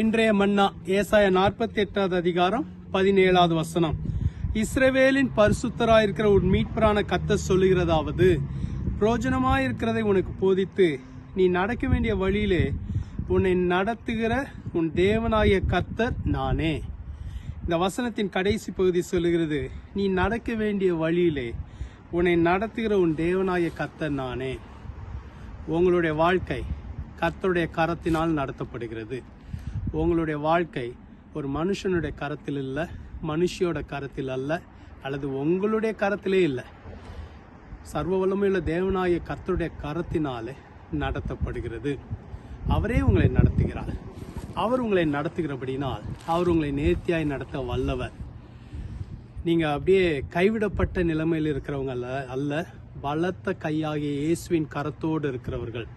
இன்றைய மன்னா ஏசாய நாற்பத்தி எட்டாவது அதிகாரம் பதினேழாவது வசனம். இஸ்ரவேலின் பரிசுத்தராயிருக்கிற உன் மீட்பரான கத்த சொல்லுகிறதாவது பிரோஜனமாயிருக்கிறதை உனக்கு போதித்து நீ நடக்க வேண்டிய வழியிலே உன்னை நடத்துகிற உன் தேவனாகிய கர்த்தர் நானே. இந்த வசனத்தின் கடைசி பகுதி சொல்லுகிறது நீ நடக்க வேண்டிய வழியிலே உன்னை நடத்துகிற உன் தேவனாகிய கர்த்தர் நானே. உங்களுடைய வாழ்க்கை கர்த்தருடைய கரத்தினால் நடத்தப்படுகிறது. உங்களுடைய வாழ்க்கை ஒரு மனுஷனுடைய கரத்தில் இல்லை மனுஷியோட கரத்தில் அல்ல அல்லது உங்களுடைய கரத்திலே இல்லை. சர்வ வல்லமையுள்ள தேவனாய கர்த்தருடைய கரத்தினாலே நடத்தப்படுகிறது. அவரே உங்களை நடத்துகிறார். அவர் உங்களை நடத்துகிறபடினால் அவர் உங்களை நேர்த்தியாய் நடத்த வல்லவர். நீங்கள் அப்படியே கைவிடப்பட்ட நிலைமையில் இருக்கிறவங்க அல்ல அல்ல பலத்த கையாகிய இயேசுவின் கரத்தோடு இருக்கிறவர்கள்.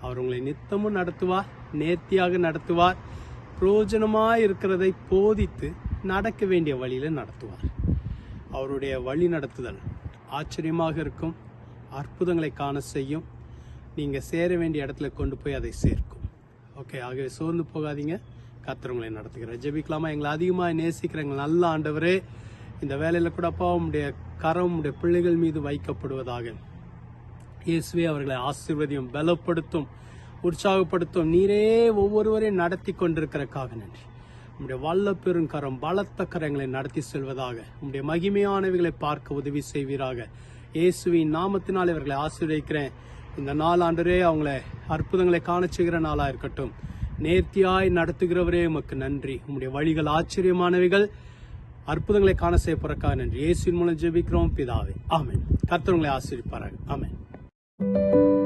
அவர் உங்களை நித்தமும் நடத்துவார் நேர்த்தியாக நடத்துவார் பிரயோஜனமாக இருக்கிறதை போதித்து நடக்க வேண்டிய வழியில நடத்துவார். அவருடைய வழி நடத்துதல் ஆச்சரியமாக இருக்கும். அற்புதங்களை காண செய்யும். நீங்க சேர வேண்டிய இடத்துல கொண்டு போய் அதை சேர்க்கும். ஓகே ஆகவே சோர்ந்து போகாதீங்க. கத்திரவங்களை நடத்துகிறேன் ஜெபிக்கலாமா? எங்களை அதிகமாக நேசிக்கிற எங்கள் நல்ல ஆண்டவரே இந்த வேலையில் கூட அப்பா உடைய கரம் உடைய பிள்ளைகள் மீது வைக்கப்படுவதாக. இயேசுவே அவர்களை ஆசீர்வதியும் பலப்படுத்தும். உற்சாகப்படுத்தும் நீரே ஒவ்வொருவரையும் நடத்தி கொண்டிருக்கிறக்காக நன்றி. உம்முடைய வல்ல பெருங்கரம் பலத்த கரங்களை நடத்தி செல்வதாக உம்முடைய மகிமையானவைகளை பார்க்க உதவி செய்வீராக. இயேசுவின் நாமத்தினால் இவர்களை ஆசீர்வதிக்கிறேன். இந்த நாளாண்டரே அவங்கள அற்புதங்களை காண செய்கிற நாளாக இருக்கட்டும். நேர்த்தியாய் நடத்துகிறவரே உமக்கு நன்றி. உம்முடைய வழிகள் ஆச்சரியமானவைகள் அற்புதங்களை காண செய்யப்படுறக்காக நன்றி. இயேசுவின் மூலம் ஜெபிக்கிறோம் பிதாவே. ஆமேன். கர்த்தவங்களை உங்களை ஆமேன்.